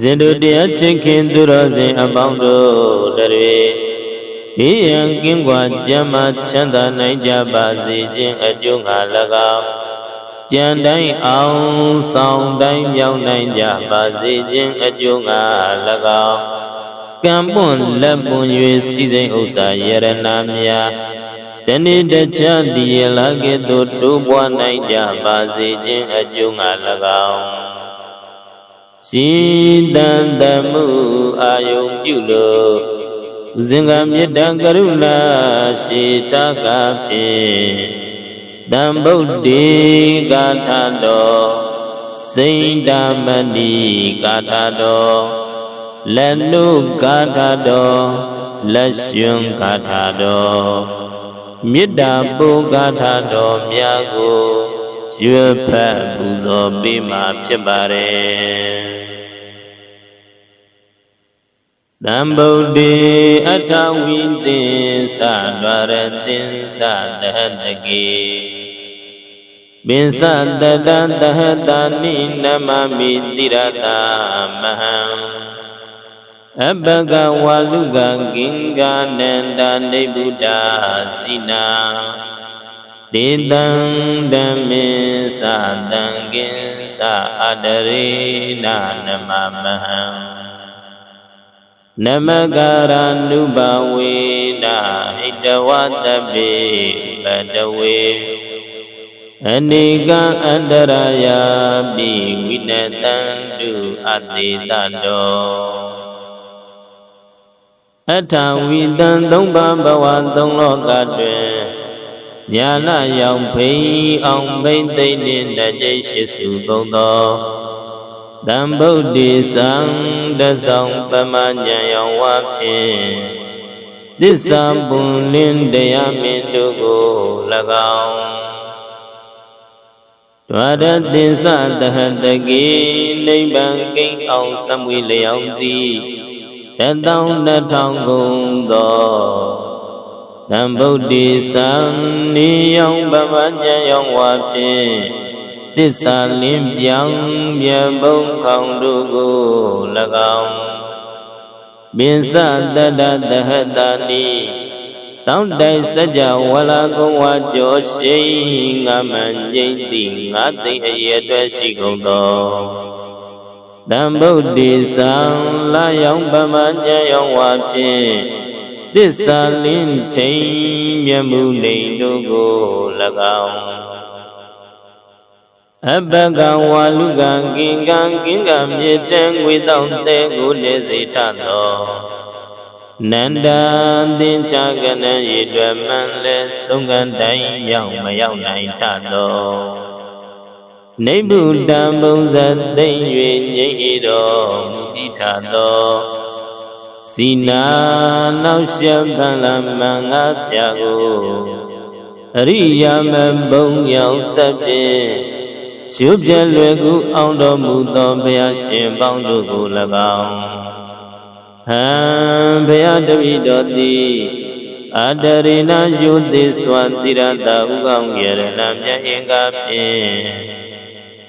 ဇင်တို့တရားချစ်ခင်သူတော်စင်အပေါင်းတို့တရေဤယံကင်းကွာကျမ်းမာချမ်းသာနိုင်ကြပါစေခြင်းအကျိုးငါ၎င်းကြံတိုင်းအောင်ဆောင်တိုင်းမြောက်နိုင်ကြပါစေခြင်းအကျိုးငါ၎င်းကံပွန်လက်ပွန်၍စီစိန်ဥစ္စာယရနာများတဏိတချတိယလာကဲ့သို့တိုးပွားနိုင်ကြပါစေခြင်းအကျိုးငါ၎င်း ရှိတန်တမှုအာယုံပြုလို့ဇင်္ဂမေတ္တကရုဏာရှိတာကဖြင့်တံဗုဒ္ဓေကာထတော်စိန္ဒမဏိကာထတော်လက်နုကာထတော်လက်ရှင်ကာထတော်မေတ္တာပုကာထတော်များကို ရွတ်ဖတ်ပူဇော်ပေးမှာဖြစ်ပါတယ်တံဗုဒ္ဓေအထဝိသင်္သဒွရသင်္သတဟတကေပင်စတတံတဟတာနိနမမိတိရတာမဟံအပကဝါလူကဂင်္ဂနန္တနိဗ္ဗုဒ္ဓစိနာ တေတံဓမ္မေသတံကင်္စအတရေနနမမဟံနမကာရနုဘဝေနာဟိတဝတပိပတဝေအနေကံအန္တရာယာပိဝိနတံတုအတိတတောအထဝိတံသုံးပါးဘဝသုံးလောကတွင် ညာလယောင်ဖိအောင်ဘိသိမ့်နှင့်တကြိရှိစုသုံးသောတံဗုဒ္ဓေသံတဆောင်ပမညံယောင်ဝဖြင့်သစ္စာပွန်လင်းတရားမင်းတို့ကို၎င်းဒွါရသင်္စတဟတကေနိဗ္ဗာန်ကိန်းအောင်စမွေလျောင်းသည်တတောင်းတထောင်ကုန်သော တံဗုဒ္ဓေသံနိယောင်ပမညံယောင်ဝဖြင့်သစ္စာလင်းပြောင်းမြတ်ဘုံခေါင်တို့ကို၎င်းပင်စတတတဟတာနိတောင်းတိုင်စကြဝဠာကုံဝါကြောရှိငါမန်ကျိမ့်တိငါသိအရေအတွက်ရှိကုန်သောတံဗုဒ္ဓေသံလာယောင်ပမညံယောင်ဝါဖြင့် သစ္စာလင်းထိန်မြတ်မှုနေတို့ကို၎င်းအပကဝါလူကကင်ကံကင်ကမြေတံငွေတောင်းတဲ့ကိုနေစေထသောနန္ဒာသင်္ချာကနံရည်တွယ်မှန်လဲဆုံးကံတိုင်းရောက်မရောက်နိုင်ထသောနိဗ္ဗုတံဘုံဇသိမ့်၍ငြိမ့်ဤတော်မူပြီးထသော စီနာနောက်ရှက်ခံလမင်္ဂဖြာကိုအရိယာမဘုံရောက်ဆက်ဖြင့်ရှုပြလွယ်ကူအောင်တော်မူသောဘုရားရှင်ပေါင်းတို့ကို၎င်းဟံဘုရားတပည့်တော်သည်အတရိနာယုတိစွာတိရတာဥကောင်းရဏမြတ်အင်္ဂါဖြင့်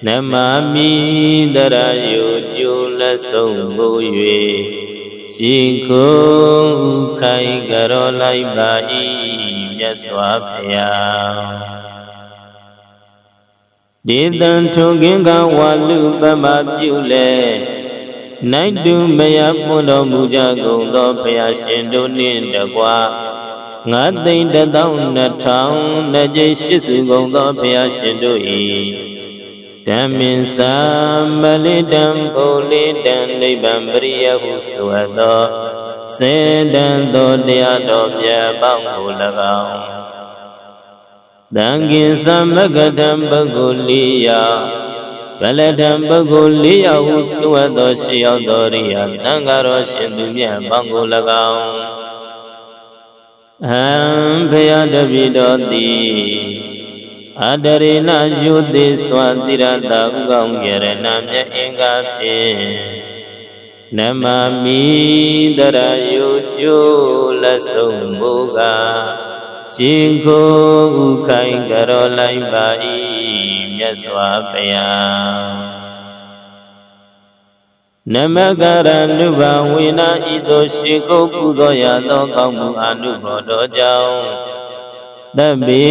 နမမိတရယုကျိုးလက်ဆုံးမူ၍ ရှိခုခိုင်ကြရောလိုက်ပါ၏မြတ်စွာဘုရားဒေတံထုံကင်္ဂဝါလူပမပြုလေနိုင်တုမယပွန်တော်မူကြကုန်သောဘုရားရှင်တို့နှင့်တကွာငါသိမ့်တသောနှစ်ထောင်နှစ်ကျိရှိစုကုန်သောဘုရားရှင်တို့၏ ဓမ္မင်္စာမလိတံပုလိတံနိဗ္ဗံပရိယဟုဆိုအပ်သောစေတံသောတရားတော်မြတ်ပေါင်းကို၎င်းတံကင်သမဂတံပုဂ္ဂိုလီယဗလတံပုဂ္ဂိုလီယဟုသုဝသောရှိရောက်သောရိယသံဃာတော်ရှင်သူမြတ်ပေါင်းကို၎င်းဟံဘုရားတပိတော်သည် အတရေနယုတိစွာတိရတာဥကောင်းကြရဏမြတ်အင်္ဂါဖြင့်နမမိတရယုကျိုးလက်ဆုံးဘုရားရှင်ကိုဥခိုင်ကြရောလိုက်ပါ၏မြတ်စွာဘုရားနမကရနုဘဝေနာဤသို့ရှိကိုပူဇော်ရသောကောင်းမှုအနုဘောတော်ကြောင့် တပိ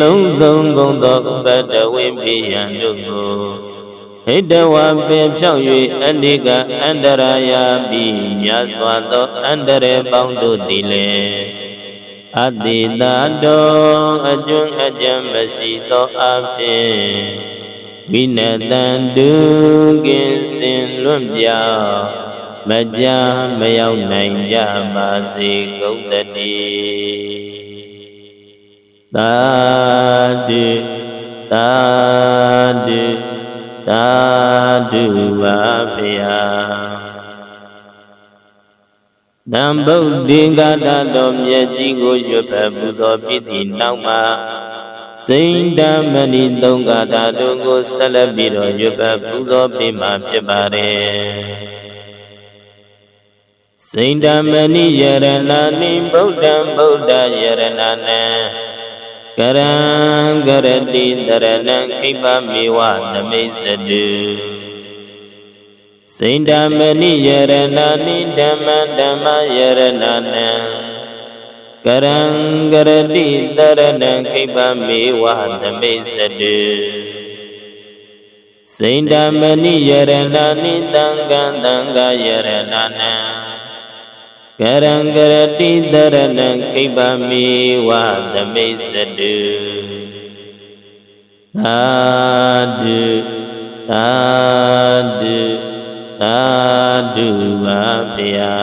လုံးစုံကုန်သောဥပတဝိပိယံတို့ကိုဟိတဝပင်ဖြောက်၍အနိကအန္တရာယာပိမြတ်စွာသောအန္တရေပေါင်းတို့သည်လည်းအတိတာတော်အကျွမ်းအကြံမရှိသောအဖြစ်ဝိနတံတုကင်းစင်လွတ်ပြောင်းမကြမရောက်နိုင်ကြပါစေကုန်တည်း သာဓုသာဓုသာဓုပါဗျာတံဗုဒ္ဓင်္ဂတတော်မြတ်ကြီးကိုရွတ်ဖက်ပူဇော်ပြီးသည့်နောက်မှာစိန်တမဏိသုံးကာတာတို့ကိုဆက်လက်ပြီးတော့ရွတ်ဖက်ပူဇော်ပြီးမှဖြစ်ပါတယ်စိန်တမဏိယရဏနိဗုဒ္ဓံဗုဒ္ဓယရဏနံ ကရံကရတိတရဏံခိပမေဝနမိတ်စတုစိန္ဒမဏိယရဏနိဓမ္မဓမ္မယရဏနံကရံကရတိတရဏံခိပမေဝနမိတ်စတုစိန္ဒမဏိယရဏနိတံကံတံဃယရဏနံ ကရံကရတိတရဏံခိပမိဝသမိတ်စတုသာဓုသာဓုသာဓုပါဗျာ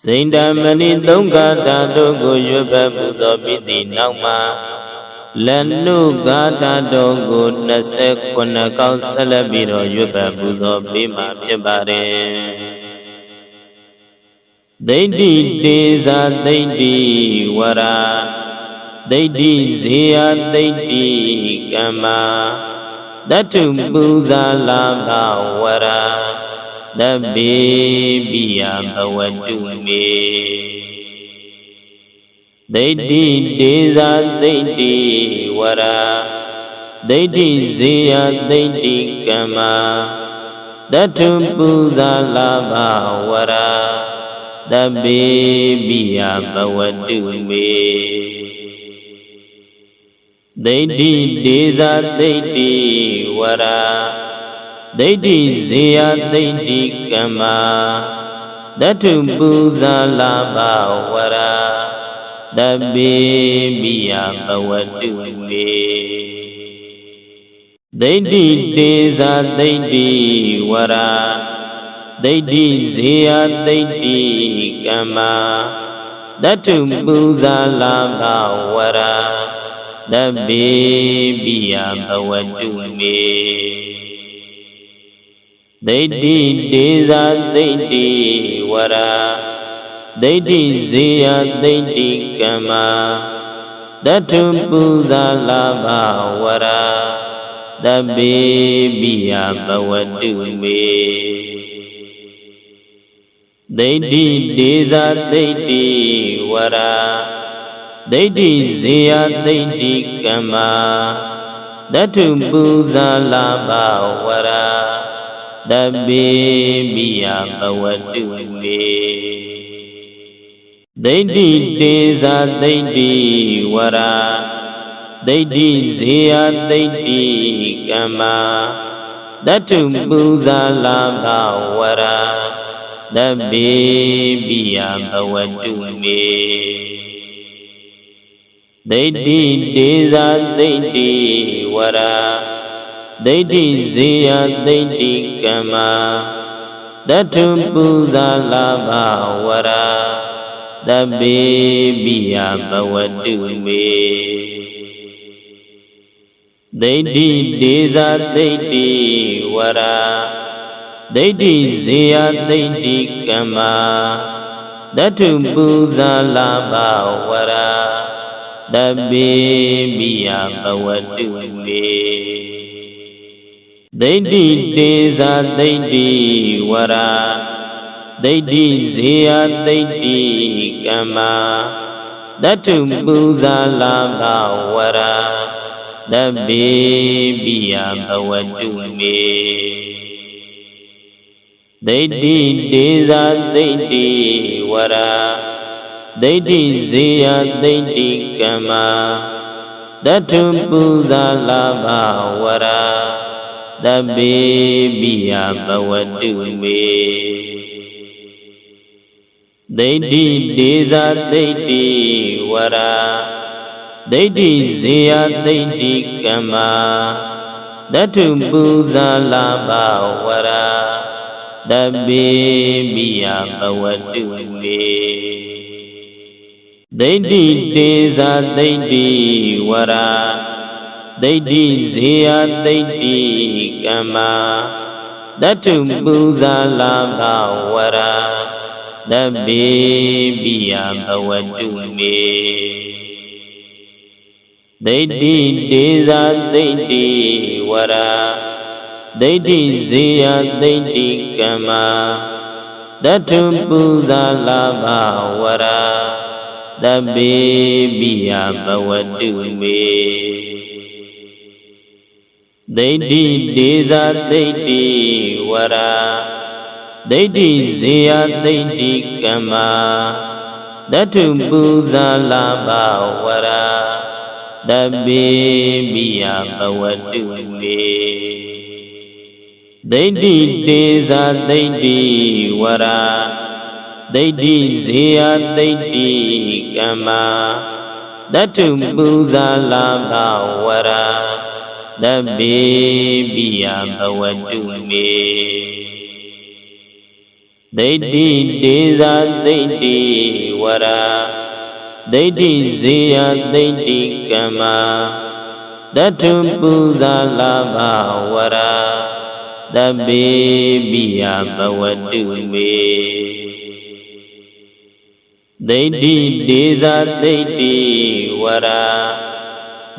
စိန္ဒမဏိသုံးကာတာတို့ကိုရွတ်ဖတ်ပူဇော်ပြီးသည့်နောက်မှာလနုဂါတာတော်ကို29ကောက်ဆက်လက်ပြီးတော့ရွတ်ပတ်ပူဇော်ပေးမှာဖြစ်ပါတယ် ဒိဋ္ဌိတေဇာဒိဋ္ဌိဝရာဒိဋ္ဌိဇေယဒိဋ္ဌိကမ္မာတတုပူဇာလာဘဝရာတပိပိယဘဝတုမေဒိဋ္ဌိဒေဇာဒိဋ္ဌိဝရာဒိဋ္ဌိဇေယဒိဋ္ဌိကမ္မာတထုပူဇာလာဘဝရာ တပိပိယဘဝတုမေဒိဋ္ဌိဒေဇာဒိဋ္ဌိဝရာဒိဋ္ဌိဇေယဒိဋ္ဌိကမ္မာတထုပူဇာလာဘဝရာတပိမိယဘဝတုမေဒိဋ္ဌိတေဇာဒိဋ္ဌိဝရာ ဒိဋ္ဌိဇေယဒိဋ္ဌိကမ္မာတတုပူဇာလာဘဝရာတပိမိယဘဝတုမေဒိဋ္ဌိတေဇာဒိဋ္ဌိဝရာဒိဋ္ဌိဇေယဒိဋ္ဌိကမ္မာတထုပူဇာလာဘဝရာတပိပိယဘဝတုမေ ဒိဋ္ဌိဒေဇာဒိဋ္ဌိဝရာဒိဋ္ဌိဇေယဒိဋ္ဌိကမ္မာတထုပူဇာလာဘဝရာတပိပိယဘဝတုမေဒိဋ္ဌိတေဇာဒိဋ္ဌိဝရာဒိဋ္ဌိဇေယဒိဋ္ဌိကမ္မာတတုပူဇာလာဘဝရာ တပိပိယဘဝတုမေဒိဋ္ဌိတေဇာဒိဋ္ဌိဝရာဒိဋ္ဌိဇေယဒိဋ္ဌိကမ္မာတတုပူဇာလာဘဝရာတပိပိယဘဝတုမေဒိဋ္ဌိဒေဇာဒိဋ္ဌိဝရာ ဒိဋ္ဌိဇေယဒိဋ္ဌိကမ္မာတထုပူဇာလာဘဝရာတပိပိယဘဝတုမေဒိဋ္ဌိဒေဇာဒိဋ္ဌိဝရာဒိဋ္ဌိဇေယဒိဋ္ဌိကမ္မာတထုပူဇာလာဘဝရာတတဗ္ဗေပိယဘဝတုမေ ဒိဋ္ဌိဒေဇာဒိဋ္ဌိဝရာဒိဋ္ဌိဇေယဒိဋ္ဌိကမ္မာတထုပူဇာလာဘဝရာတဗ္ဗေပိယဘဝတုမေဒိဋ္ဌိဒေဇာဒိဋ္ဌိဝရာဒိဋ္ဌိဇေယဒိဋ္ဌိကမ္မာတထုပူဇာလာဘဝရာ တဗ္ဗေပိယဘဝတုမေဒိဋ္ဌိတေဇာဒိဋ္ဌိဝရာဒိဋ္ဌိဇေယဒိဋ္ဌိကမ္မာတထုပူဇာလာဘဝရာတဗ္ဗေပိယဘဝတုမေဒိဋ္ဌိတေဇာဒိဋ္ဌိဝရာ ဒိဋ္ဌိဇေယဒိဋ္ဌိကမ္မာတထုပူဇာလာဘဝရာတဗ္ဗေပိယဘဝတုမေဒိဋ္ဌိဒေဇာဒိဋ္ဌိဝရာဒိဋ္ဌိဇေယဒိဋ္ဌိကမ္မာတထုပူဇာလာဘဝရာတဗ္ဗေပိယဘဝတုမေ ဒိဋ္ဌိတေဇာဒိဋ္ဌိဝရာဒိဋ္ဌိဇေယဒိဋ္ဌိကမ္မာတထုပူဇာလာဘဝရာတဗ္ဗေပိယဘဝတုမေဒိဋ္ဌိတေဇာဒိဋ္ဌိဝရာဒိဋ္ဌိဇေယဒိဋ္ဌိကမ္မာတထုပူဇာလာဘဝရာ တဗ္ဗေပိယဘဝတုမေဒိဋ္ဌိဒေဇာဒိဋ္ဌိဝရာ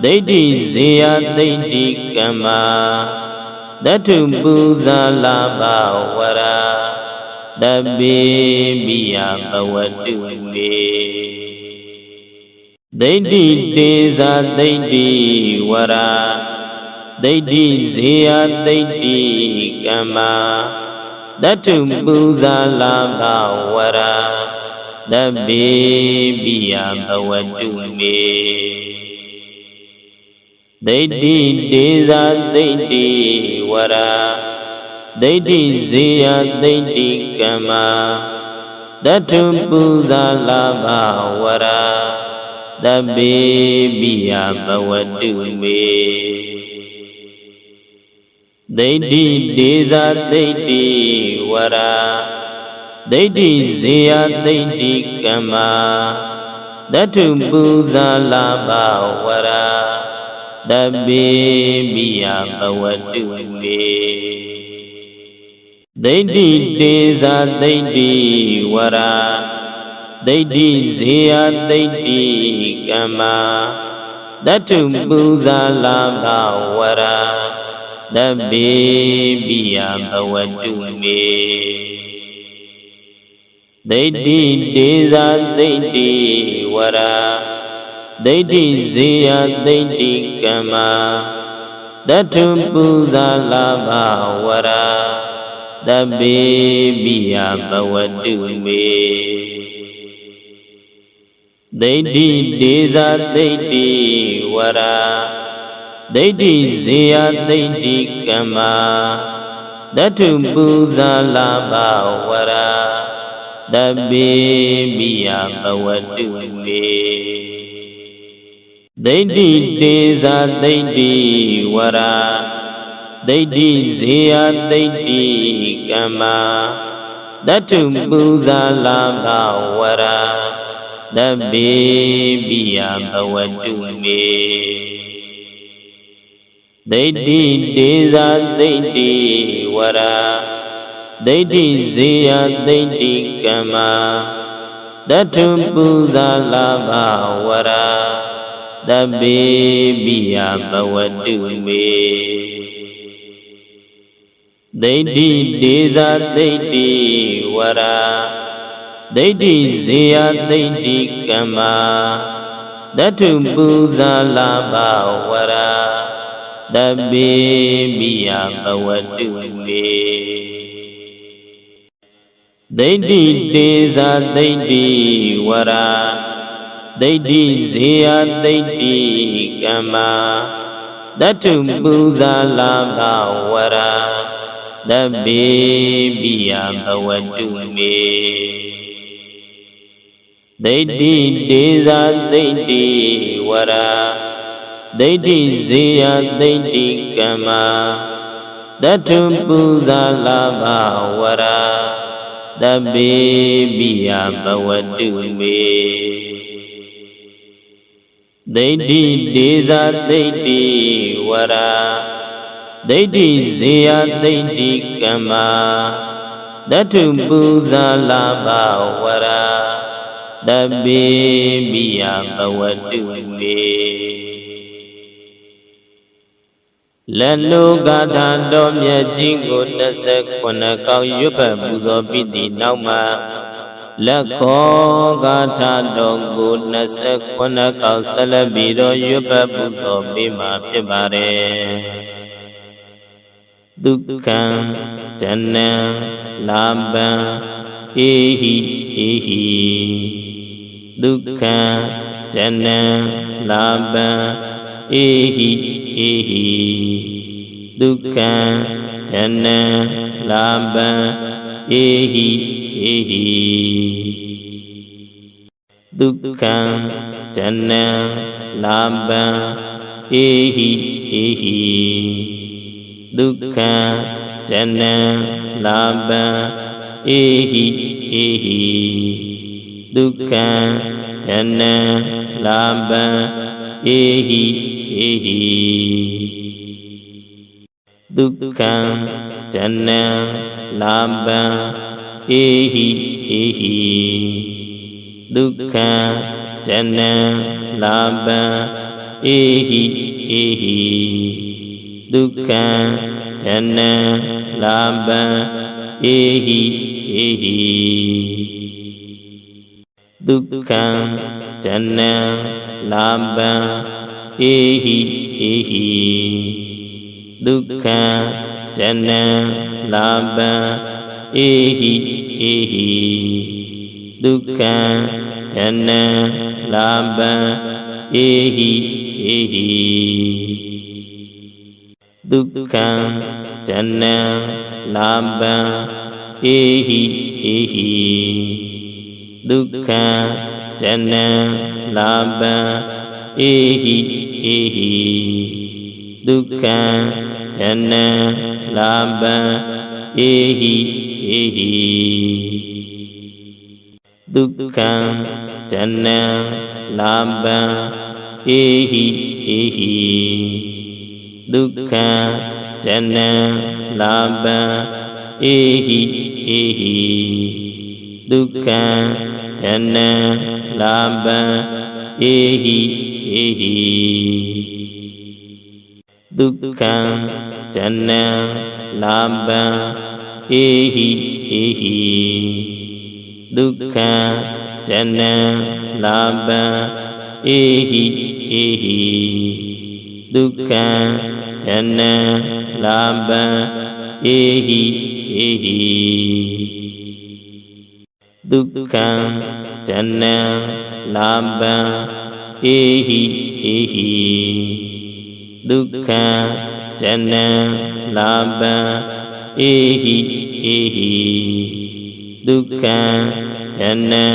ဒိဋ္ဌိဇေယဒိဋ္ဌိကမ္မာတထုပူဇာလာဘဝရာတဗ္ဗေပိယဘဝတုမေဒိဋ္ဌိတေဇာဒိဋ္ဌိဝရာ ဒိဋ္ဌိဇေယဒိဋ္ဌိကမ္မာတထုပူဇာလာဘဝရာတဗ္ဗေပိယဘဝတုမေဒိဋ္ဌိတေဇာဒိဋ္ဌိဝရာဒိဋ္ဌိဇေယဒိဋ္ဌိကမ္မာတထုပူဇာလာဘဝရာတဗ္ဗေပိယဘဝတုမေ ဒိဋ္ဌိဒေဇာဒိဋ္ဌိဝရာဒိဋ္ဌိဇေယဒိဋ္ဌိကမ္မာတထုပူဇာလာဘဝရာတဗ္ဗေပိယဘဝတုမေဒိဋ္ဌိတေဇာဒိဋ္ဌိဝရာဒိဋ္ဌိဇေယဒိဋ္ဌိကမ္မာတထုပူဇာလာဘဝရာ တဗ္ဗေပိယဘဝတုမေဒိဋ္ဌိဒေဇာဒိဋ္ဌိဝရာဒိဋ္ဌိဇေယဒိဋ္ဌိကမ္မာတထုပူဇာလာဘဝရာတဗ္ဗေပိယဘဝတုမေဒိဋ္ဌိဒေဇာဒိဋ္ဌိဝရာ ဒိဋ္ဌိဇေယဒိဋ္ဌိကမ္မာတထုပူဇာလာဘဝရာတဗ္ဗေပိယဘဝတုမေဒိဋ္ဌိတေဇာဒိဋ္ဌိဝရာဒိဋ္ဌိဇေယဒိဋ္ဌိကမ္မာတထုပူဇာလာဘဝရာတဗ္ဗေပိယဘဝတုမေ ဒိဋ္ဌိဒေဇာဒိဋ္ဌိဝရာဒိဋ္ဌိဇေယဒိဋ္ဌိကမ္မာတထုပူဇာလာဘဝရာတဗ္ဗေပိယဘဝတုမေဒိဋ္ဌိဒေဇာဒိဋ္ဌိဝရာဒိဋ္ဌိဇေယဒိဋ္ဌိကမ္မာတထုပူဇာလာဘဝရာ တပိမိယဘဝတုမေဒိဋ္ဌိတေဇာဒိဋ္ဌိဝရာဒိဋ္ဌိဇေယဒိဋ္ဌိကမ္မာတတုပူဇာလာဘဝရာတပိပိယဘဝတုမေဒိဋ္ဌိတေဇာဒိဋ္ဌိဝရာ ဒိဋ္ဌိဇေယဒိဋ္ဌိကမ္မာတတုပူဇာလာဘဝရာတပိပိယဘဝတုမေဒိဋ္ဌိဒေဇာဒိဋ္ဌိဝရာဒိဋ္ဌိဇေယဒိဋ္ဌိကမ္မာတတုပူဇာလာဘဝရာတပိပိယဘဝတုမေ လက်လူဂါထာတော်မြတ်ကြီးကို29ကောက်ရွတ်ဖတ်ပူဇော်ပြီးသည့်နောက်မှာလက်ခောဂါထာတော်ကို29ကောက်ဆက်လက်ပြီးတော့ရွတ်ဖတ်ပူဇော်ပြီးမှဖြစ်ပါတယ်ဒုက္ခံတဏံလာပံအေဟိအေဟိဒုက္ခံတဏံလာပံ အေဟိအေဟိဒုက္ခံဓနံလာပံအေဟိအေဟိဒုက္ခံဓနံလာပံအေဟိအေဟိဒုက္ခံဓနံလာပံအေဟိအေဟိဒုက္ခံဓနံလာပံ အေဟိအေဟိဒုက္ခံတဏံလာပံအေဟိအေဟိဒုက္ခံတဏံလာပံအေဟိအေဟိဒုက္ခံတဏံလာပံအေဟိအေဟိ ဒုက္ခံတဏံလာပံအေဟိအေဟိဒုက္ခံတဏံလာပံအေဟိအေဟိဒုက္ခံတဏံလာပံအေဟိအေဟိဒုက္ခံတဏံလာပံအေဟိအေဟိ ဒုက္ခံတဏံလာပံအေဟိအေဟိဒုက္ခံဓနံလာပံအေဟိအေဟိဒုက္ခံဓနံလာပံအေဟိအေဟိဒုက္ခံဓနံလာပံအေဟိအေဟိ ဒုက္ခံဓနံလာပံအေဟိအေဟိဒုက္ခံတဏံလာပံအေဟိအေဟိဒုက္ခံတဏံလာပံအေဟိအေဟိဒုက္ခံတဏံလာပံအေဟိအေဟိ ဒုက္ခံတဏံလာပံအေဟိအေဟိဒုက္ခံတဏံလာပံအေဟိအေဟိဒုက္ခံတဏံ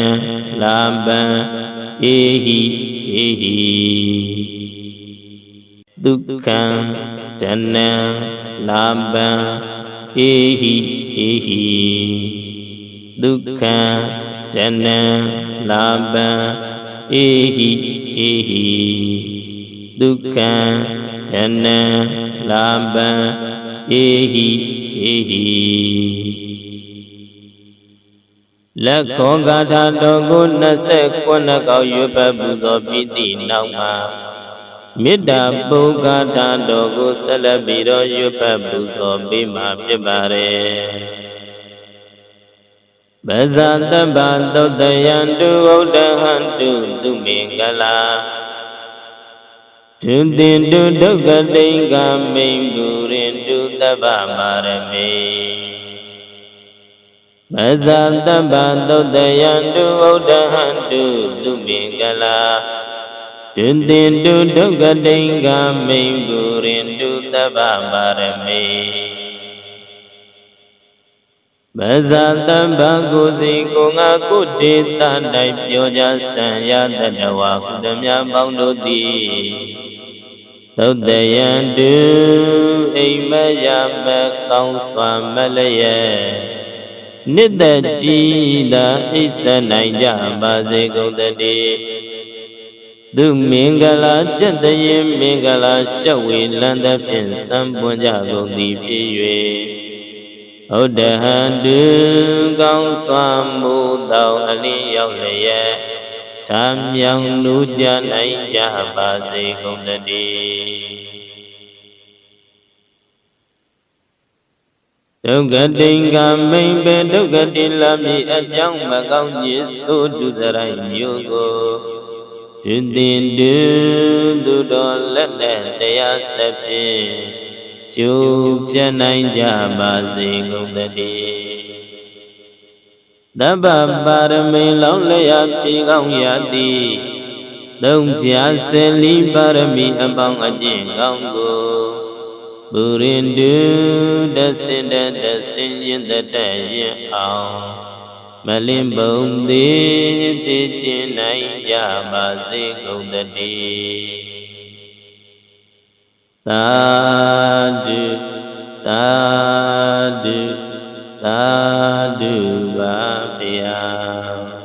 လာပံအေဟိအေဟိဒုက္ခံတဏံလာပံအေဟိအေဟိ ဒုက္ခံတဏံလာပံအေဟိအေဟိဒုက္ခံတဏံလာပံအေဟိအေဟိလက်ခောဂါထာတော်ကို29ကောက်ရွတ်ဖတ်ပူဇော်ပြီးသည့်နောက်မှာမေတ္တာပုဂ္ဂါထာတော်ကိုဆက်လက်ပြီးတော့ရွတ်ဖတ်ပူဇော်ပြီးမှဖြစ်ပါတယ် ပဇာတပ္ပသုတ်တယံတုဝုဒ္ဓဟံတုသူမင်္ဂလာဒုတင်တုဒုက္ကတိင်္ဂမိန်ပုရင်တုတပ္ပမာရမေမဇာတပ္ပသုတ်တယံတုဩဒဟံတုသူမင်္ဂလာဒုတင်တုဒုက္ကတိင်္ဂမိန်ပုရင်တုတပ္ပမာရမေ မဇာတံဘကုစီကိုငါကုတေတ၌ပြောကြဆံရတတဝါကုသမြပေါင်းတို့သည်သုတ်တယံတုအိမ်မယမကောင်းစွာမလျက်နိတ္တကြည်သာအိဆနိုင်ကြပါစေကုန်တည်းသူမင်္ဂလာကြက်တရင်မင်္ဂလာရှက်ဝေလန်းသဖြင့်စံပွန်ကြကုန်သည်ဖြစ်၍ ဥဒဟံတုကောင်းစွာမူသောအလင်းရောက်လျက်ဓမ္မြောင်လူကြနိုင်ကြပါစေကုန်တည်းဒုက္ကတိင်္ဂမိန်ပေဒုက္ကတိလမိအကြောင်းမကောင်းကြီးဆိုတုသရိုင်းမျိုးကိုဒုတင်တုသူတော်လက်နဲ့တရားဆက်ဖြင့် ကျိုးပြနိုင်ကြပါစေကုန်တည်းတပ္ပပါရမေလောင်းလျာဖြေကောင်းရသည်သုံးပြဆယ်လီပါရမီအပေါင်းအကျင့်ကောင်းကိုပုရိန္တုတဆင်တတဆင်ရင်တတရင်အောင်မလင်ဘုံသည်ဖြစ်ကျင်နိုင်ကြပါစေကုန်တည်း သာဓုသာဓုသာဓုပါဗျာ